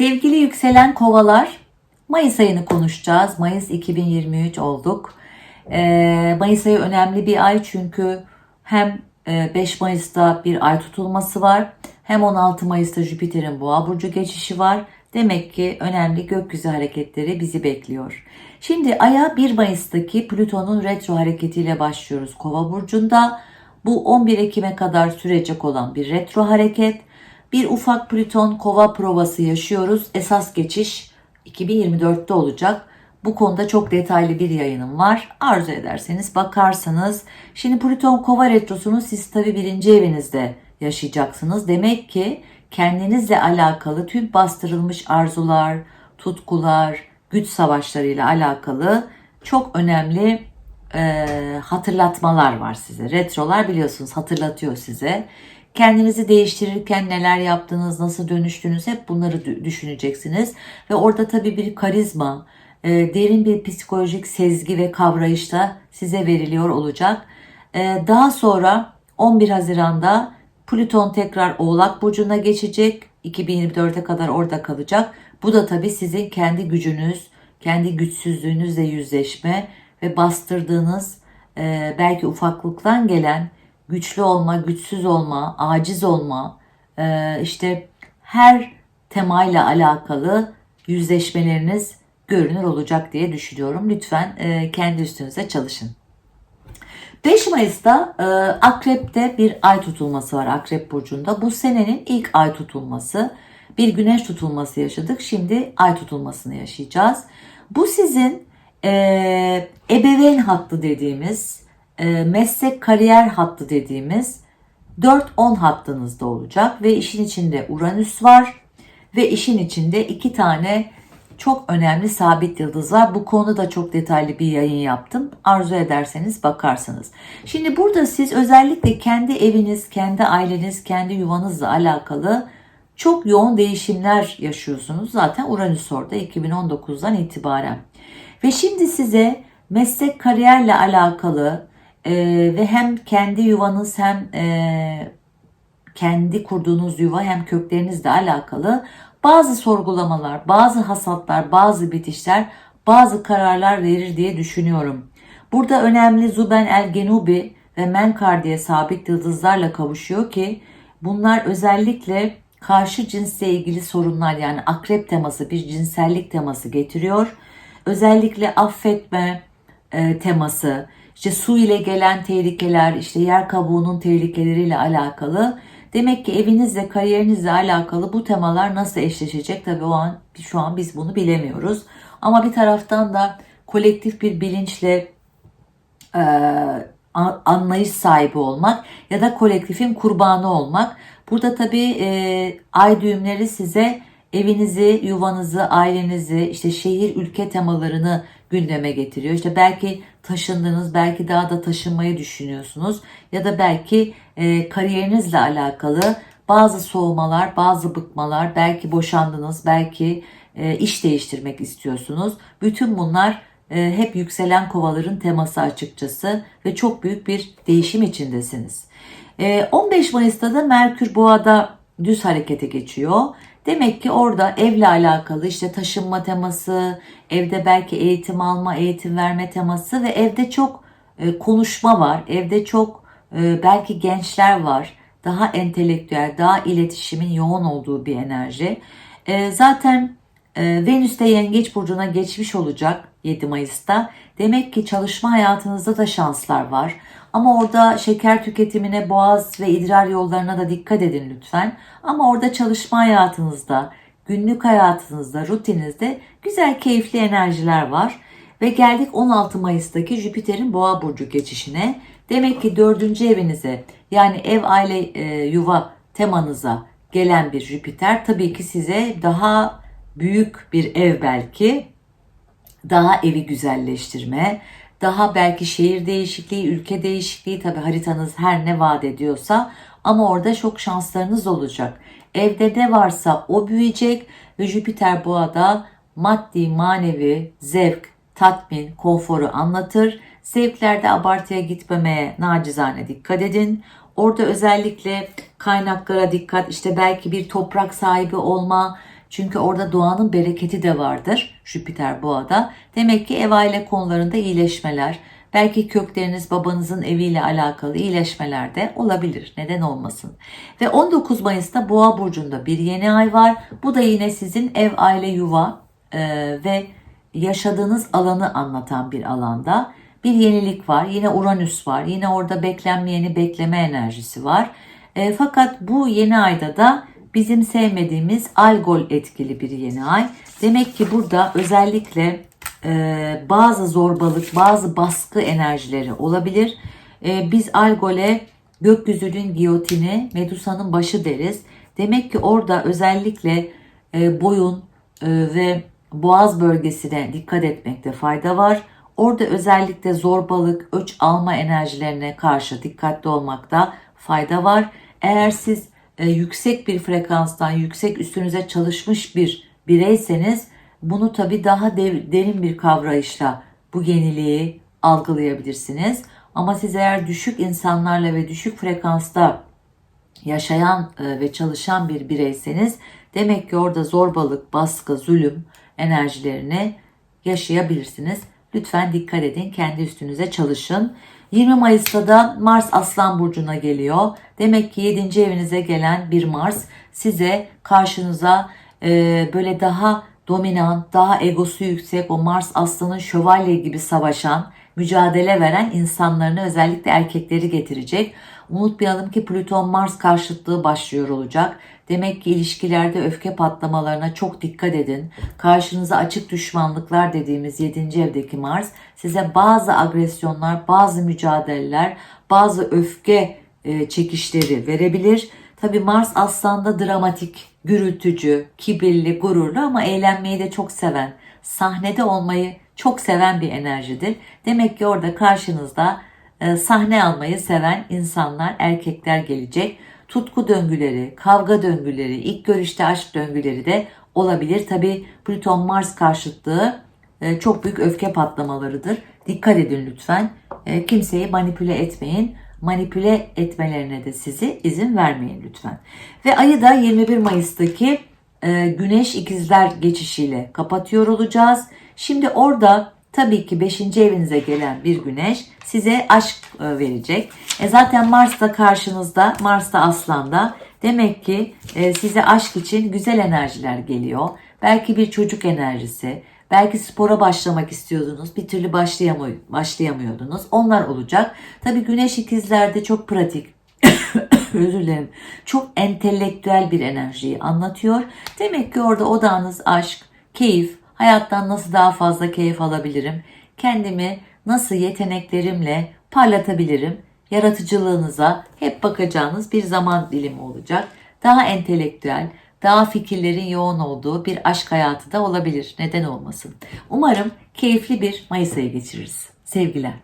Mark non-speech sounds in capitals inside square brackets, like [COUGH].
Sevgili yükselen kovalar, Mayıs ayını konuşacağız. Mayıs 2023 olduk. Ee, Mayıs ayı önemli bir ay çünkü hem e, 5 Mayıs'ta bir ay tutulması var. Hem 16 Mayıs'ta Jüpiter'in boğa burcu geçişi var. Demek ki önemli gökyüzü hareketleri bizi bekliyor. Şimdi aya 1 Mayıs'taki Plüton'un retro hareketiyle başlıyoruz Kova burcunda. Bu 11 Ekim'e kadar sürecek olan bir retro hareket. Bir ufak Plüton kova provası yaşıyoruz. Esas geçiş 2024'te olacak. Bu konuda çok detaylı bir yayınım var. Arzu ederseniz bakarsanız. Şimdi Plüton kova retrosunu siz tabi birinci evinizde yaşayacaksınız. Demek ki kendinizle alakalı tüm bastırılmış arzular, tutkular, güç savaşlarıyla alakalı çok önemli e, hatırlatmalar var size. Retrolar biliyorsunuz hatırlatıyor size. Kendinizi değiştirirken neler yaptınız, nasıl dönüştünüz hep bunları dü- düşüneceksiniz. Ve orada tabii bir karizma, e, derin bir psikolojik sezgi ve kavrayış da size veriliyor olacak. E, daha sonra 11 Haziran'da Plüton tekrar Oğlak Burcu'na geçecek. 2024'e kadar orada kalacak. Bu da tabii sizin kendi gücünüz, kendi güçsüzlüğünüzle yüzleşme ve bastırdığınız e, belki ufaklıktan gelen güçlü olma, güçsüz olma, aciz olma, e, işte her temayla alakalı yüzleşmeleriniz görünür olacak diye düşünüyorum. Lütfen e, kendi üstünüze çalışın. 5 Mayıs'ta e, Akrep'te bir ay tutulması var Akrep Burcu'nda. Bu senenin ilk ay tutulması. Bir güneş tutulması yaşadık. Şimdi ay tutulmasını yaşayacağız. Bu sizin e, ebeveyn hattı dediğimiz, e, meslek kariyer hattı dediğimiz 4-10 hattınızda olacak. Ve işin içinde Uranüs var. Ve işin içinde iki tane çok önemli sabit yıldız var. Bu konuda da çok detaylı bir yayın yaptım. Arzu ederseniz bakarsınız. Şimdi burada siz özellikle kendi eviniz, kendi aileniz, kendi yuvanızla alakalı çok yoğun değişimler yaşıyorsunuz. Zaten Uranüs orada 2019'dan itibaren. Ve şimdi size meslek kariyerle alakalı e, ve hem kendi yuvanız hem e, kendi kurduğunuz yuva hem köklerinizle alakalı bazı sorgulamalar, bazı hasatlar, bazı bitişler, bazı kararlar verir diye düşünüyorum. Burada önemli Zuben El Genubi ve Menkar diye sabit yıldızlarla kavuşuyor ki bunlar özellikle karşı cinsle ilgili sorunlar yani akrep teması bir cinsellik teması getiriyor. Özellikle affetme e, teması, işte su ile gelen tehlikeler, işte yer kabuğunun tehlikeleriyle alakalı. Demek ki evinizle, kariyerinizle alakalı bu temalar nasıl eşleşecek? Tabii o an şu an biz bunu bilemiyoruz. Ama bir taraftan da kolektif bir bilinçle e, anlayış sahibi olmak ya da kolektifin kurbanı olmak. Burada tabii e, ay düğümleri size evinizi, yuvanızı, ailenizi, işte şehir, ülke temalarını gündeme getiriyor. İşte belki taşındınız, belki daha da taşınmayı düşünüyorsunuz ya da belki e, kariyerinizle alakalı bazı soğumalar, bazı bıkmalar, belki boşandınız, belki e, iş değiştirmek istiyorsunuz. Bütün bunlar e, hep yükselen kovaların teması açıkçası ve çok büyük bir değişim içindesiniz. E, 15 Mayıs'ta da Merkür Boğa'da düz harekete geçiyor. Demek ki orada evle alakalı işte taşınma teması, evde belki eğitim alma, eğitim verme teması ve evde çok e, konuşma var. Evde çok e, belki gençler var. Daha entelektüel, daha iletişimin yoğun olduğu bir enerji. E, zaten Venüs de Yengeç Burcu'na geçmiş olacak 7 Mayıs'ta. Demek ki çalışma hayatınızda da şanslar var. Ama orada şeker tüketimine, boğaz ve idrar yollarına da dikkat edin lütfen. Ama orada çalışma hayatınızda, günlük hayatınızda, rutininizde güzel, keyifli enerjiler var. Ve geldik 16 Mayıs'taki Jüpiter'in Boğa burcu geçişine. Demek ki dördüncü evinize yani ev, aile, e, yuva temanıza gelen bir Jüpiter tabii ki size daha büyük bir ev belki daha evi güzelleştirme, daha belki şehir değişikliği, ülke değişikliği tabi haritanız her ne vaat ediyorsa ama orada çok şanslarınız olacak. Evde ne varsa o büyüyecek ve Jüpiter boğada maddi, manevi, zevk, tatmin, konforu anlatır. Zevklerde abartıya gitmemeye nacizane dikkat edin. Orada özellikle kaynaklara dikkat, işte belki bir toprak sahibi olma, Çünkü orada doğanın bereketi de vardır Jüpiter boğada. Demek ki ev aile konularında iyileşmeler, belki kökleriniz babanızın eviyle alakalı iyileşmeler de olabilir. Neden olmasın? Ve 19 Mayıs'ta Boğa burcunda bir yeni ay var. Bu da yine sizin ev aile yuva e, ve yaşadığınız alanı anlatan bir alanda bir yenilik var. Yine Uranüs var. Yine orada beklenmeyeni bekleme enerjisi var. E, fakat bu yeni ayda da bizim sevmediğimiz algol etkili bir yeni ay. Demek ki burada özellikle e, bazı zorbalık, bazı baskı enerjileri olabilir. E, biz algole gökyüzünün giyotini, Medusa'nın başı deriz. Demek ki orada özellikle e, boyun e, ve boğaz bölgesine dikkat etmekte fayda var. Orada özellikle zorbalık, öç alma enerjilerine karşı dikkatli olmakta fayda var. Eğer siz e, yüksek bir frekanstan, yüksek üstünüze çalışmış bir bireyseniz bunu tabii daha dev- derin bir kavrayışla bu yeniliği algılayabilirsiniz. Ama siz eğer düşük insanlarla ve düşük frekansta yaşayan e, ve çalışan bir bireyseniz demek ki orada zorbalık, baskı, zulüm enerjilerini yaşayabilirsiniz. Lütfen dikkat edin, kendi üstünüze çalışın. 20 Mayıs'ta da Mars Aslan Burcu'na geliyor. Demek ki 7. evinize gelen bir Mars size karşınıza e, böyle daha dominant, daha egosu yüksek o Mars Aslan'ın şövalye gibi savaşan, mücadele veren insanlarını özellikle erkekleri getirecek. Unutmayalım ki Plüton Mars karşıtlığı başlıyor olacak. Demek ki ilişkilerde öfke patlamalarına çok dikkat edin. Karşınıza açık düşmanlıklar dediğimiz 7. evdeki Mars size bazı agresyonlar, bazı mücadeleler, bazı öfke e, çekişleri verebilir. Tabi Mars aslanda dramatik, gürültücü, kibirli, gururlu ama eğlenmeyi de çok seven, sahnede olmayı çok seven bir enerjidir. Demek ki orada karşınızda e, sahne almayı seven insanlar, erkekler gelecek. Tutku döngüleri, kavga döngüleri, ilk görüşte aşk döngüleri de olabilir. Tabi Plüton Mars karşıtlığı e, çok büyük öfke patlamalarıdır. Dikkat edin lütfen. E, Kimseyi manipüle etmeyin. Manipüle etmelerine de sizi izin vermeyin lütfen. Ve ayı da 21 Mayıs'taki e, Güneş ikizler geçişiyle kapatıyor olacağız. Şimdi orada tabii ki 5. evinize gelen bir güneş size aşk e, verecek. E zaten Mars da karşınızda, Mars da aslanda. Demek ki e, size aşk için güzel enerjiler geliyor. Belki bir çocuk enerjisi, belki spora başlamak istiyordunuz, bir türlü başlayamı- başlayamıyordunuz. Onlar olacak. Tabii güneş ikizlerde çok pratik, [COUGHS] özür dilerim. Çok entelektüel bir enerjiyi anlatıyor. Demek ki orada odağınız aşk, keyif, hayattan nasıl daha fazla keyif alabilirim, kendimi nasıl yeteneklerimle parlatabilirim, yaratıcılığınıza hep bakacağınız bir zaman dilimi olacak. Daha entelektüel, daha fikirlerin yoğun olduğu bir aşk hayatı da olabilir. Neden olmasın? Umarım keyifli bir Mayıs ayı geçiririz. Sevgiler.